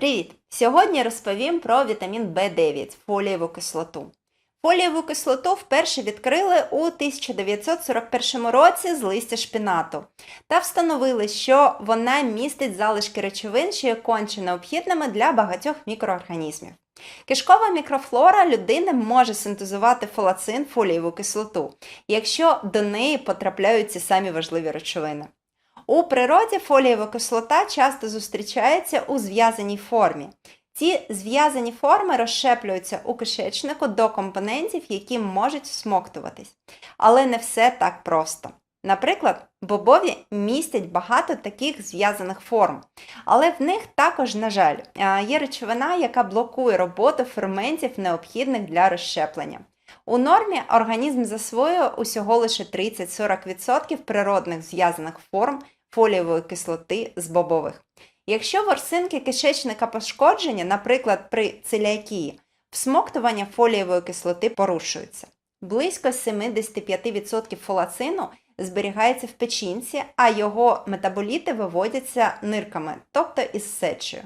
Привіт! Сьогодні розповім про вітамін В9 фолієву кислоту. Фолієву кислоту вперше відкрили у 1941 році з листя шпінату та встановили, що вона містить залишки речовин, що є конче необхідними для багатьох мікроорганізмів. Кишкова мікрофлора людини може синтезувати фолацин фолієву кислоту, якщо до неї потрапляють ці самі важливі речовини. У природі фолієва кислота часто зустрічається у зв'язаній формі. Ці зв'язані форми розщеплюються у кишечнику до компонентів, які можуть всмоктуватись. Але не все так просто. Наприклад, бобові містять багато таких зв'язаних форм, але в них також, на жаль, є речовина, яка блокує роботу ферментів, необхідних для розщеплення. У нормі організм засвоює усього лише 30-40% природних зв'язаних форм фолієвої кислоти з бобових. Якщо ворсинки кишечника пошкоджені, наприклад, при целіакії, всмоктування фолієвої кислоти порушується. Близько 75% фолацину зберігається в печінці, а його метаболіти виводяться нирками, тобто із сечею.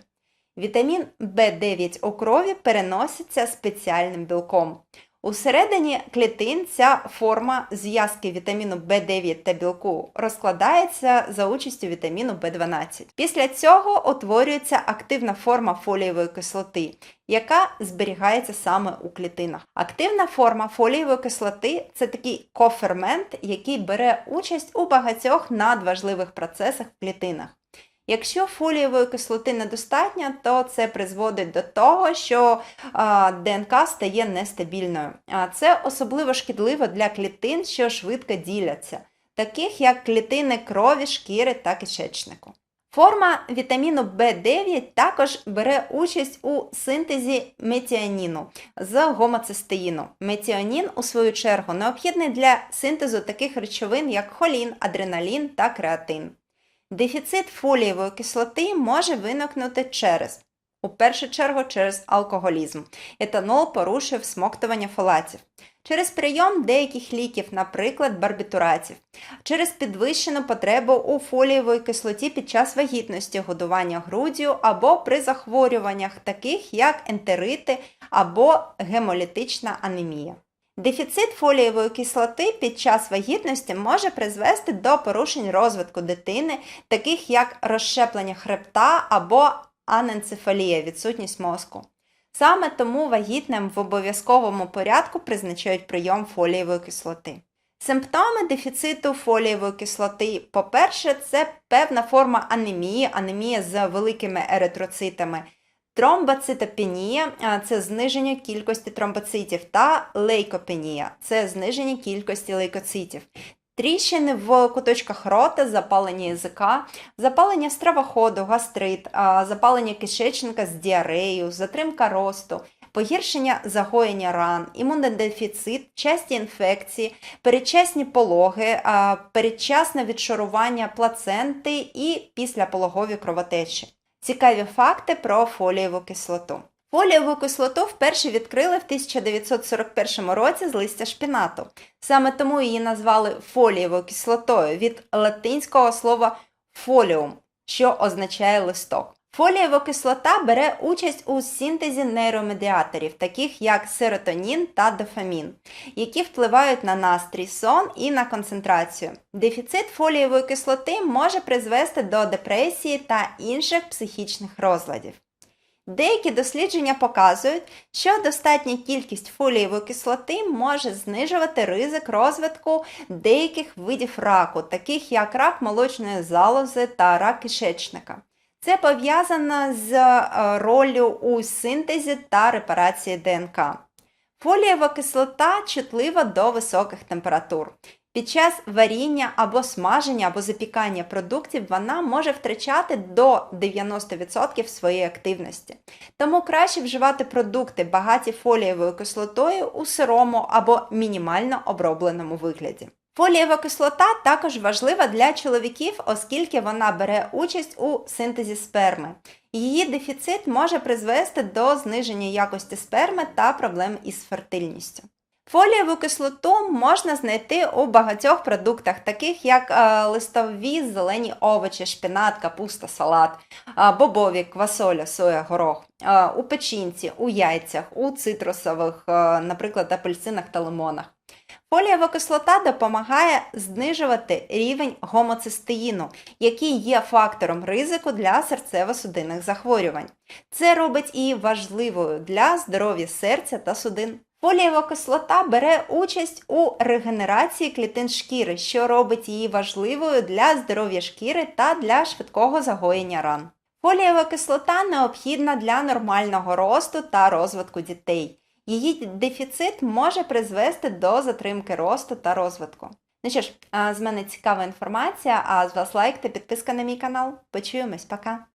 Вітамін В9 у крові переноситься спеціальним білком. Усередині клітин ця форма зв'язки вітаміну В9 та білку розкладається за участю вітаміну В12. Після цього утворюється активна форма фолієвої кислоти, яка зберігається саме у клітинах. Активна форма фолієвої кислоти це такий кофермент, який бере участь у багатьох надважливих процесах в клітинах. Якщо фолієвої кислоти недостатньо, то це призводить до того, що ДНК стає нестабільною. Це особливо шкідливо для клітин, що швидко діляться, таких як клітини крові, шкіри та кишечнику. Форма вітаміну В9 також бере участь у синтезі метіаніну з гомоцистеїну. Метіанін, у свою чергу, необхідний для синтезу таких речовин, як холін, адреналін та креатин. Дефіцит фолієвої кислоти може виникнути через, у першу чергу, через алкоголізм. Етанол порушує всмоктування фолатів, через прийом деяких ліків, наприклад, барбітуратів, через підвищену потребу у фолієвої кислоті під час вагітності, годування груддю або при захворюваннях, таких як ентерити або гемолітична анемія. Дефіцит фолієвої кислоти під час вагітності може призвести до порушень розвитку дитини, таких як розщеплення хребта або аненцефалія, відсутність мозку. Саме тому вагітним в обов'язковому порядку призначають прийом фолієвої кислоти. Симптоми дефіциту фолієвої кислоти, по-перше, це певна форма анемії, анемія з великими еритроцитами. Тромбоцитопенія це зниження кількості тромбоцитів та лейкопенія це зниження кількості лейкоцитів. Тріщини в куточках рота, запалення язика, запалення стравоходу, гастрит, запалення кишечника з діареєю, затримка росту, погіршення загоєння ран, імунодефіцит, часті інфекції, передчасні пологи, передчасне відшарування плаценти і післяпологові кровотечі. Цікаві факти про фолієву кислоту. Фолієву кислоту вперше відкрили в 1941 році з листя шпінату. Саме тому її назвали фолієвою кислотою від латинського слова фоліум, що означає листок. Фолієва кислота бере участь у синтезі нейромедіаторів, таких як серотонін та дофамін, які впливають на настрій, сон і на концентрацію. Дефіцит фолієвої кислоти може призвести до депресії та інших психічних розладів. Деякі дослідження показують, що достатня кількість фолієвої кислоти може знижувати ризик розвитку деяких видів раку, таких як рак молочної залози та рак кишечника. Це пов'язано з е, ролью у синтезі та репарації ДНК. Фолієва кислота чутлива до високих температур. Під час варіння або смаження або запікання продуктів вона може втрачати до 90% своєї активності. Тому краще вживати продукти, багаті фолієвою кислотою у сирому або мінімально обробленому вигляді. Фолієва кислота також важлива для чоловіків, оскільки вона бере участь у синтезі сперми. Її дефіцит може призвести до зниження якості сперми та проблем із фертильністю. Фолієву кислоту можна знайти у багатьох продуктах, таких як е, листові зелені овочі, шпинат, капуста, салат, бобові, квасоля, соя, горох, у печінці, у яйцях, у цитрусових, е, наприклад, апельсинах та лимонах. Фолієва кислота допомагає знижувати рівень гомоцистеїну, який є фактором ризику для серцево-судинних захворювань. Це робить її важливою для здоров'я серця та судин. Фолієва кислота бере участь у регенерації клітин шкіри, що робить її важливою для здоров'я шкіри та для швидкого загоєння ран. Фолієва кислота необхідна для нормального росту та розвитку дітей. Її дефіцит може призвести до затримки росту та розвитку. Ну що ж, з мене цікава інформація, а з вас лайк та підписка на мій канал. Почуємось, пока!